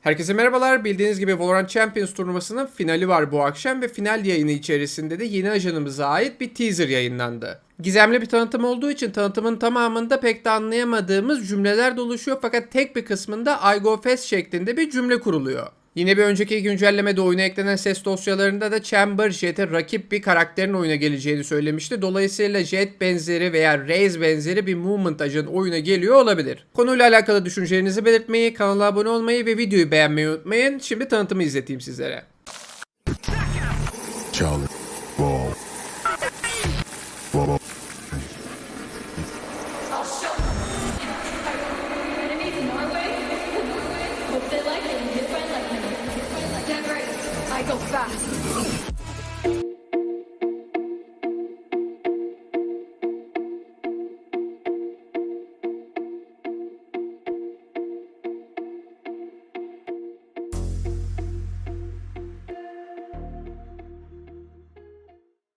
Herkese merhabalar. Bildiğiniz gibi Valorant Champions turnuvasının finali var bu akşam ve final yayını içerisinde de yeni ajanımıza ait bir teaser yayınlandı. Gizemli bir tanıtım olduğu için tanıtımın tamamında pek de anlayamadığımız cümleler doluşuyor fakat tek bir kısmında I go fast şeklinde bir cümle kuruluyor. Yine bir önceki güncellemede oyuna eklenen ses dosyalarında da Chamber Jet'e rakip bir karakterin oyuna geleceğini söylemişti. Dolayısıyla Jet benzeri veya Raze benzeri bir Movement ajanı oyuna geliyor olabilir. Konuyla alakalı düşüncelerinizi belirtmeyi, kanala abone olmayı ve videoyu beğenmeyi unutmayın. Şimdi tanıtımı izleteyim sizlere. Charlie. Ball. I go fast.